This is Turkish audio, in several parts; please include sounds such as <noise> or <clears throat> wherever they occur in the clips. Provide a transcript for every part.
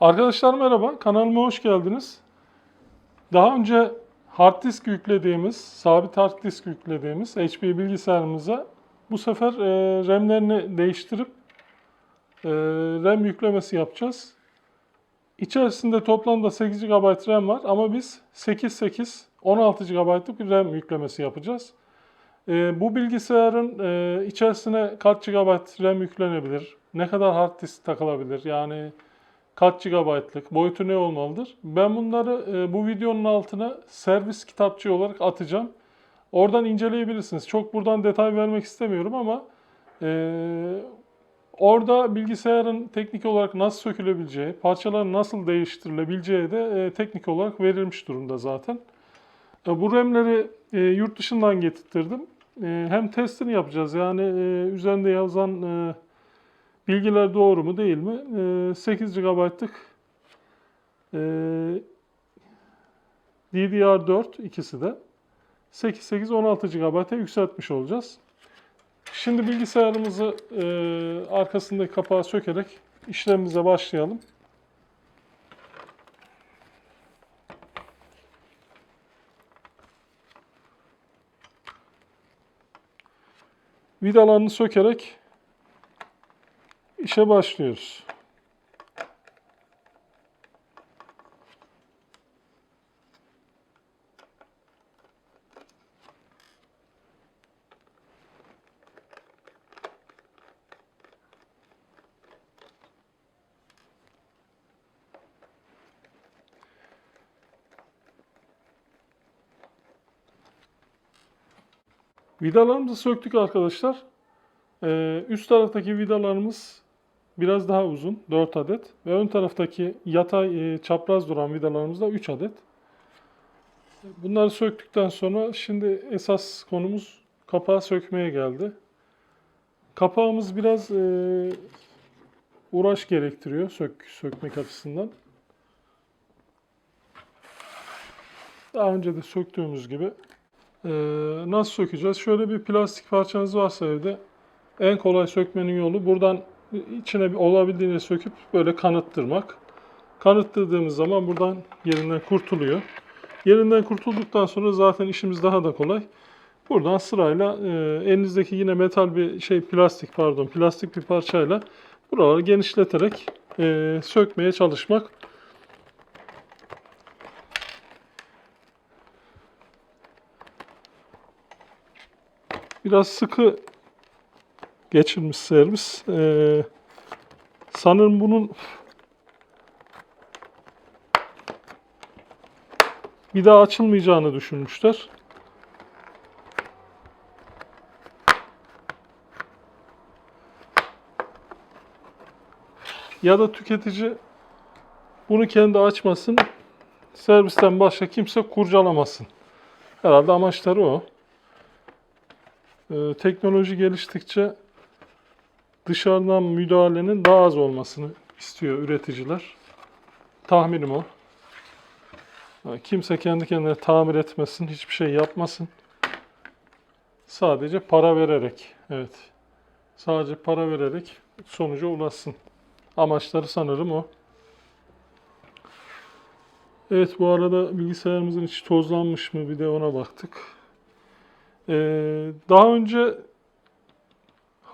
Arkadaşlar merhaba, kanalıma hoş geldiniz. Daha önce hard disk yüklediğimiz, sabit hard disk yüklediğimiz HP bilgisayarımıza bu sefer e, RAM'lerini değiştirip e, RAM yüklemesi yapacağız. İçerisinde toplamda 8 GB RAM var ama biz 8 8 16 GB'lık bir RAM yüklemesi yapacağız. E, bu bilgisayarın e, içerisine kaç GB RAM yüklenebilir? Ne kadar hard disk takılabilir? Yani kaç GB'lık, boyutu ne olmalıdır? Ben bunları e, bu videonun altına servis kitapçığı olarak atacağım. Oradan inceleyebilirsiniz. Çok buradan detay vermek istemiyorum ama e, orada bilgisayarın teknik olarak nasıl sökülebileceği, parçaların nasıl değiştirilebileceği de e, teknik olarak verilmiş durumda zaten. E, bu RAM'leri e, yurt dışından getirttirdim. E, hem testini yapacağız yani e, üzerinde yazan e, bilgiler doğru mu değil mi? E, 8 GB'lık e, DDR4 ikisi de 8-8-16 GB'a yükseltmiş olacağız. Şimdi bilgisayarımızı e, arkasındaki kapağı sökerek işlemimize başlayalım. Vidalarını sökerek işe başlıyoruz. Vidalarımızı söktük arkadaşlar. Ee, üst taraftaki vidalarımız biraz daha uzun 4 adet ve ön taraftaki yatay e, çapraz duran vidalarımız da 3 adet. Bunları söktükten sonra şimdi esas konumuz kapağı sökmeye geldi. Kapağımız biraz e, uğraş gerektiriyor sök, sökmek açısından. Daha önce de söktüğümüz gibi. Ee, nasıl sökeceğiz? Şöyle bir plastik parçanız varsa evde en kolay sökmenin yolu buradan içine bir olabildiğince söküp böyle kanıttırmak. Kanıttırdığımız zaman buradan yerinden kurtuluyor. Yerinden kurtulduktan sonra zaten işimiz daha da kolay. Buradan sırayla e, elinizdeki yine metal bir şey plastik pardon plastik bir parçayla buraları genişleterek e, sökmeye çalışmak. Biraz sıkı geçirmiş servis. Ee, sanırım bunun bir daha açılmayacağını düşünmüşler. Ya da tüketici bunu kendi açmasın, servisten başka kimse kurcalamasın. Herhalde amaçları o. Ee, teknoloji geliştikçe dışarıdan müdahalenin daha az olmasını istiyor üreticiler. Tahminim o. Kimse kendi kendine tamir etmesin, hiçbir şey yapmasın. Sadece para vererek, evet. Sadece para vererek sonuca ulaşsın. Amaçları sanırım o. Evet bu arada bilgisayarımızın içi tozlanmış mı bir de ona baktık. Ee, daha önce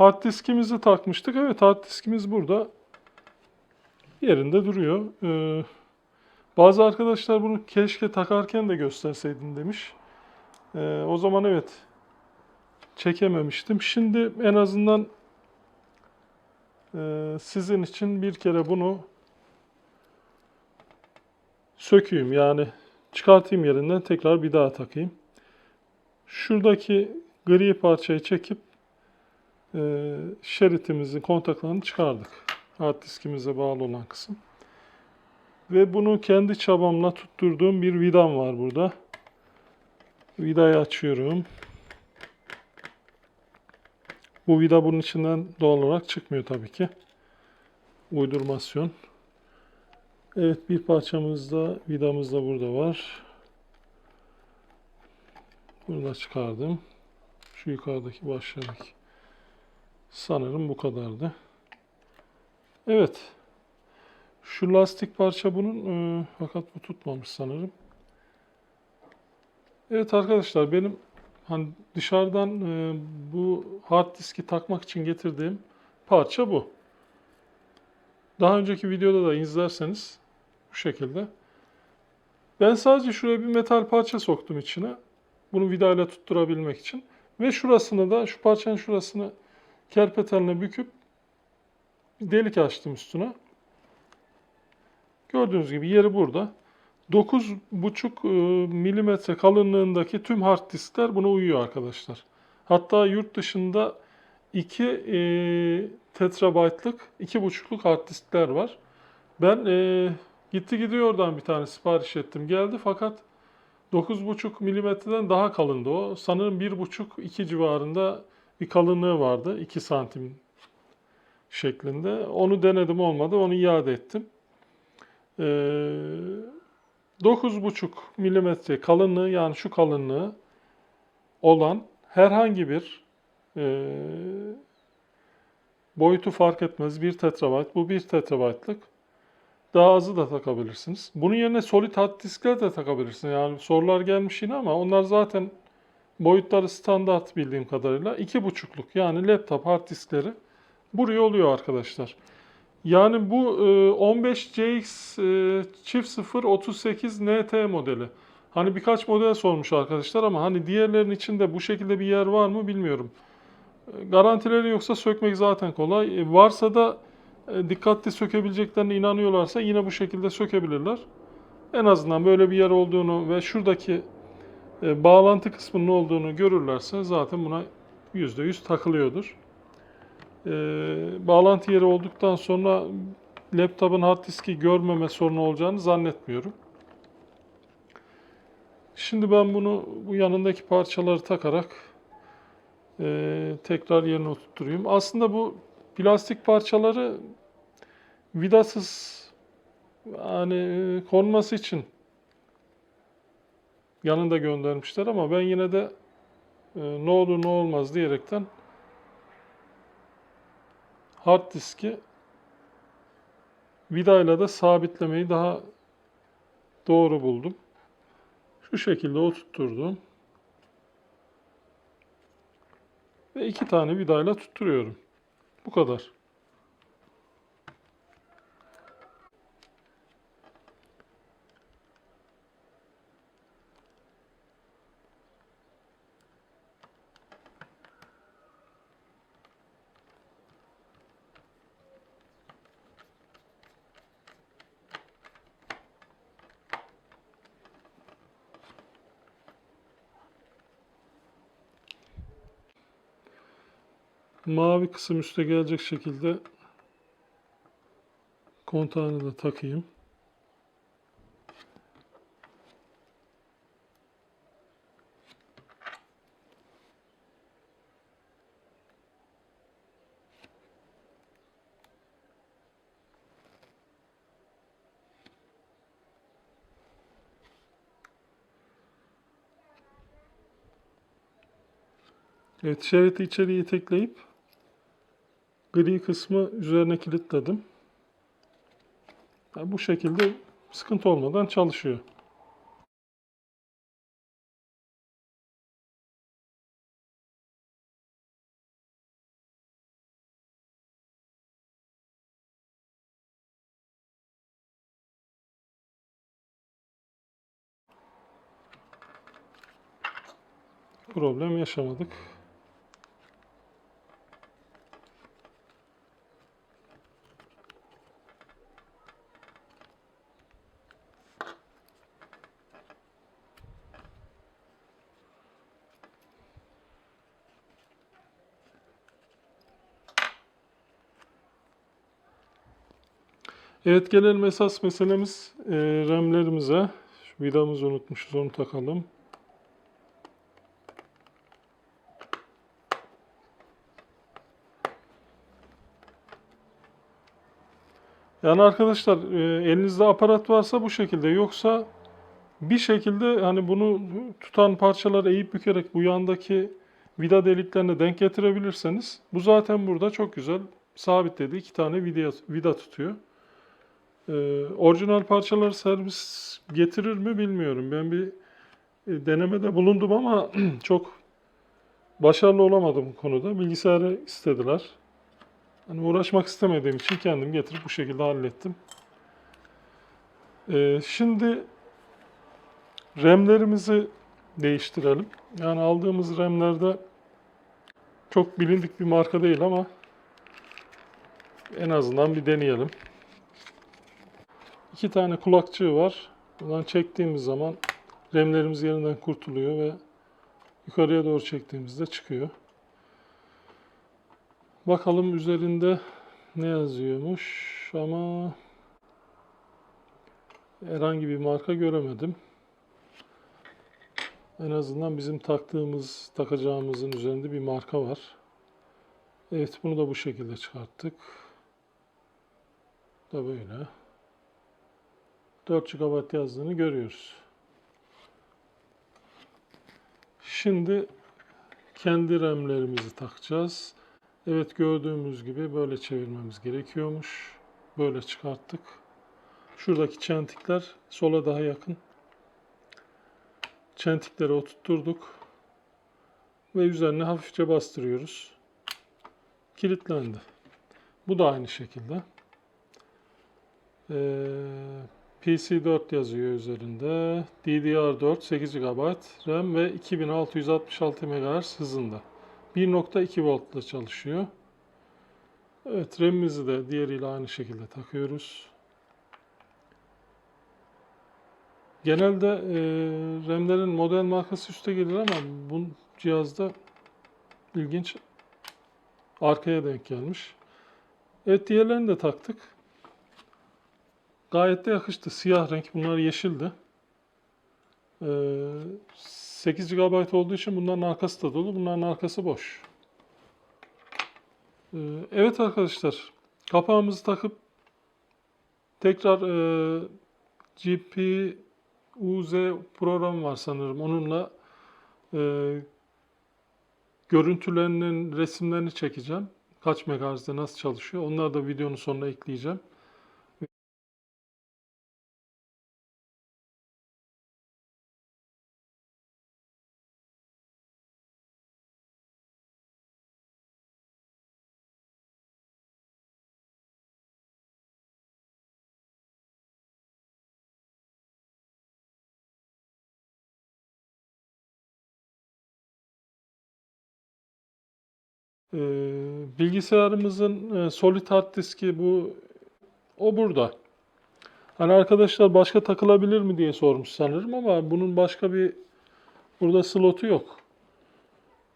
hard diskimizi takmıştık. Evet hard diskimiz burada. Yerinde duruyor. Ee, bazı arkadaşlar bunu keşke takarken de gösterseydin demiş. Ee, o zaman evet çekememiştim. Şimdi en azından e, sizin için bir kere bunu sökeyim. Yani çıkartayım yerinden tekrar bir daha takayım. Şuradaki gri parçayı çekip e, şeritimizin kontaklarını çıkardık. Hard diskimize bağlı olan kısım. Ve bunu kendi çabamla tutturduğum bir vidam var burada. Vidayı açıyorum. Bu vida bunun içinden doğal olarak çıkmıyor tabii ki. Uydurmasyon. Evet bir parçamız da vidamız da burada var. Bunu da çıkardım. Şu yukarıdaki başladık. Sanırım bu kadardı. Evet. Şu lastik parça bunun e, fakat bu tutmamış sanırım. Evet arkadaşlar benim hani dışarıdan e, bu hard diski takmak için getirdiğim parça bu. Daha önceki videoda da izlerseniz bu şekilde. Ben sadece şuraya bir metal parça soktum içine. Bunu vidayla tutturabilmek için. Ve şurasını da şu parçanın şurasını kerpetenle büküp bir delik açtım üstüne. Gördüğünüz gibi yeri burada. 9,5 e, milimetre kalınlığındaki tüm hard diskler buna uyuyor arkadaşlar. Hatta yurt dışında 2 e, tetrabaytlık, 2,5'luk hard diskler var. Ben e, gitti gidiyor bir tane sipariş ettim. Geldi fakat 9,5 milimetreden daha kalındı o. Sanırım 1,5-2 civarında bir kalınlığı vardı. 2 santim şeklinde. Onu denedim olmadı. Onu iade ettim. Ee, 9,5 milimetre kalınlığı yani şu kalınlığı olan herhangi bir e, boyutu fark etmez. 1 tetrabayt. Bu 1 tetrabaytlık. Daha azı da takabilirsiniz. Bunun yerine solid hard diskler de takabilirsiniz. Yani sorular gelmiş yine ama onlar zaten boyutları standart bildiğim kadarıyla. 2,5'luk yani laptop hard diskleri buraya oluyor arkadaşlar. Yani bu e, 15CX e, çift 0 38 NT modeli. Hani birkaç model sormuş arkadaşlar ama hani diğerlerin içinde bu şekilde bir yer var mı bilmiyorum. E, Garantileri yoksa sökmek zaten kolay. E, Varsa da e, dikkatli sökebileceklerine inanıyorlarsa yine bu şekilde sökebilirler. En azından böyle bir yer olduğunu ve şuradaki e, bağlantı kısmının olduğunu görürlerse zaten buna %100 takılıyordur. E, bağlantı yeri olduktan sonra laptopun hard diski görmeme sorunu olacağını zannetmiyorum. Şimdi ben bunu bu yanındaki parçaları takarak e, tekrar yerine oturtturayım. Aslında bu plastik parçaları vidasız yani e, konması için yanında göndermişler ama ben yine de e, ne olur ne olmaz diyerekten hard diski vidayla da sabitlemeyi daha doğru buldum. Şu şekilde oturtturdum. Ve iki tane vidayla tutturuyorum. Bu kadar. Mavi kısım üste gelecek şekilde kontağını da takayım. Evet, şeridi içeriye itekleyip gri kısmı üzerine kilitledim. Yani bu şekilde sıkıntı olmadan çalışıyor. Problem yaşamadık. Evet gelelim esas meselemiz e, RAM'lerimize. Şu vidamızı unutmuşuz onu takalım. Yani arkadaşlar e, elinizde aparat varsa bu şekilde yoksa bir şekilde hani bunu tutan parçaları eğip bükerek bu yandaki vida deliklerine denk getirebilirseniz bu zaten burada çok güzel sabitledi. iki tane vida, vida tutuyor. Ee, orijinal parçalar servis getirir mi bilmiyorum. Ben bir e, denemede bulundum ama <clears throat> çok başarılı olamadım bu konuda. Bilgisayarı istediler. Hani uğraşmak istemediğim için kendim getirip bu şekilde hallettim. Ee, şimdi RAM'lerimizi değiştirelim. Yani aldığımız RAM'lerde çok bilindik bir marka değil ama en azından bir deneyelim. İki tane kulakçığı var. Buradan çektiğimiz zaman RAM'lerimiz yerinden kurtuluyor ve yukarıya doğru çektiğimizde çıkıyor. Bakalım üzerinde ne yazıyormuş ama herhangi bir marka göremedim. En azından bizim taktığımız, takacağımızın üzerinde bir marka var. Evet, bunu da bu şekilde çıkarttık. Da böyle. 4 GB yazdığını görüyoruz. Şimdi kendi RAM'lerimizi takacağız. Evet gördüğümüz gibi böyle çevirmemiz gerekiyormuş. Böyle çıkarttık. Şuradaki çentikler sola daha yakın. Çentikleri oturtturduk. Ve üzerine hafifçe bastırıyoruz. Kilitlendi. Bu da aynı şekilde. Ee, PC4 yazıyor üzerinde. DDR4 8 GB RAM ve 2666 MHz hızında. 1.2 voltla çalışıyor. Evet RAM'imizi de diğeriyle aynı şekilde takıyoruz. Genelde e, RAM'lerin model markası üstte gelir ama bu cihazda ilginç arkaya denk gelmiş. Evet diğerlerini de taktık. Gayet de yakıştı. Siyah renk. Bunlar yeşildi. Ee, 8 GB olduğu için bunların arkası da dolu. Bunların arkası boş. Ee, evet arkadaşlar. Kapağımızı takıp tekrar e, GP UZ program var sanırım. Onunla e, görüntülerinin resimlerini çekeceğim. Kaç megahertz'de nasıl çalışıyor. Onları da videonun sonuna ekleyeceğim. Ee, bilgisayarımızın e, solid hard diski bu o burada. Hani arkadaşlar başka takılabilir mi diye sormuş sanırım ama bunun başka bir burada slotu yok.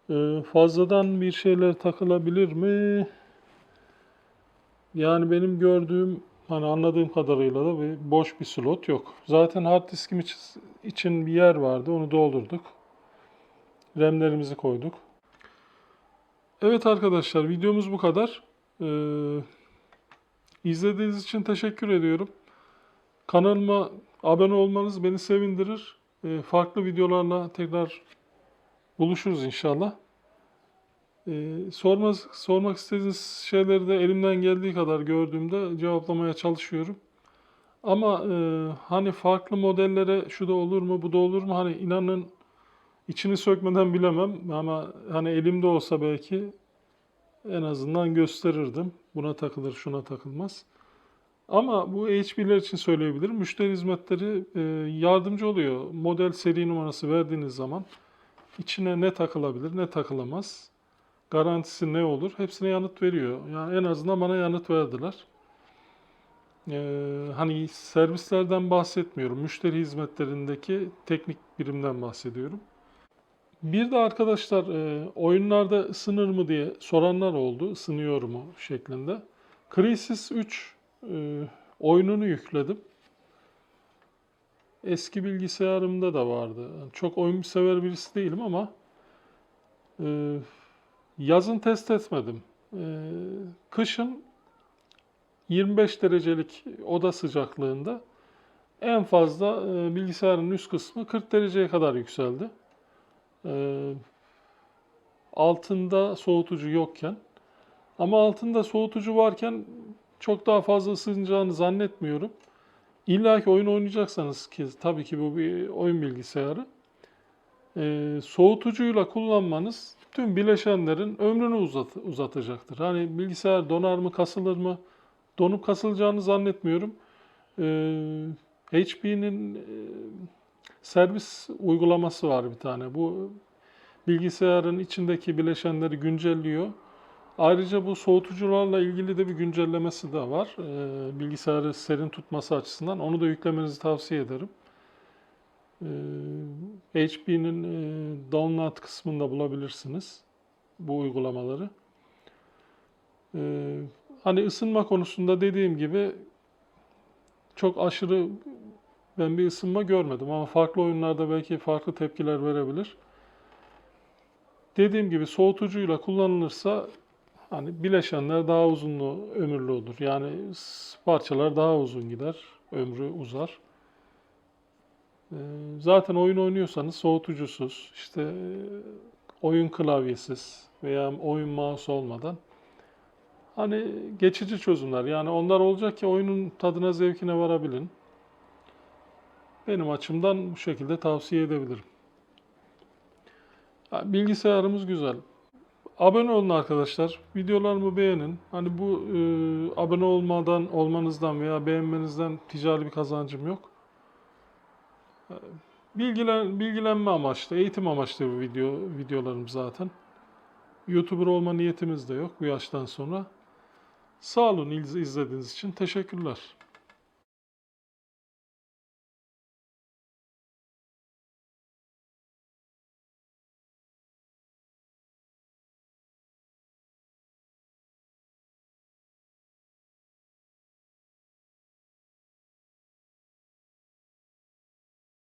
Ee, fazladan bir şeyler takılabilir mi? Yani benim gördüğüm hani anladığım kadarıyla da bir boş bir slot yok. Zaten hard diskim için bir yer vardı. Onu doldurduk. RAM'lerimizi koyduk. Evet arkadaşlar videomuz bu kadar. Ee, izlediğiniz için teşekkür ediyorum. Kanalıma abone olmanız beni sevindirir. Ee, farklı videolarla tekrar buluşuruz inşallah. Ee, sormaz, sormak istediğiniz şeyleri de elimden geldiği kadar gördüğümde cevaplamaya çalışıyorum. Ama e, hani farklı modellere şu da olur mu bu da olur mu hani inanın içini sökmeden bilemem ama hani elimde olsa belki en azından gösterirdim. Buna takılır, şuna takılmaz. Ama bu HP'ler için söyleyebilirim. Müşteri hizmetleri e, yardımcı oluyor. Model seri numarası verdiğiniz zaman içine ne takılabilir, ne takılamaz, garantisi ne olur hepsine yanıt veriyor. Yani en azından bana yanıt verdiler. Ee, hani servislerden bahsetmiyorum. Müşteri hizmetlerindeki teknik birimden bahsediyorum. Bir de arkadaşlar e, oyunlarda ısınır mı diye soranlar oldu. Isınıyor mu şeklinde. Crysis 3 e, oyununu yükledim. Eski bilgisayarımda da vardı. Çok oyun sever birisi değilim ama e, yazın test etmedim. Kışın 25 derecelik oda sıcaklığında en fazla bilgisayarın üst kısmı 40 dereceye kadar yükseldi. E, altında soğutucu yokken ama altında soğutucu varken çok daha fazla ısınacağını zannetmiyorum. İlla ki oyun oynayacaksanız ki tabii ki bu bir oyun bilgisayarı. e, soğutucuyla kullanmanız tüm bileşenlerin ömrünü uzat- uzatacaktır. Hani bilgisayar donar mı, kasılır mı? Donup kasılacağını zannetmiyorum. E, HP'nin e, servis uygulaması var bir tane. Bu bilgisayarın içindeki bileşenleri güncelliyor. Ayrıca bu soğutucularla ilgili de bir güncellemesi de var. Ee, bilgisayarı serin tutması açısından. Onu da yüklemenizi tavsiye ederim. Ee, HP'nin e, download kısmında bulabilirsiniz bu uygulamaları. Ee, hani ısınma konusunda dediğim gibi çok aşırı ben bir ısınma görmedim ama farklı oyunlarda belki farklı tepkiler verebilir. Dediğim gibi soğutucuyla kullanılırsa hani bileşenler daha uzunlu ömürlü olur. Yani parçalar daha uzun gider, ömrü uzar. Ee, Zaten oyun oynuyorsanız soğutucusuz, işte e, oyun klavyesiz veya oyun mouse olmadan hani geçici çözümler. Yani onlar olacak ki oyunun tadına, zevkine varabilin. Benim açımdan bu şekilde tavsiye edebilirim. Bilgisayarımız güzel. Abone olun arkadaşlar. Videolarımı beğenin. Hani bu e, abone olmadan olmanızdan veya beğenmenizden ticari bir kazancım yok. E, Bilgilen, bilgilenme amaçlı, eğitim amaçlı bu video videolarım zaten. YouTuber olma niyetimiz de yok bu yaştan sonra. Sağ olun iz- izlediğiniz için. Teşekkürler.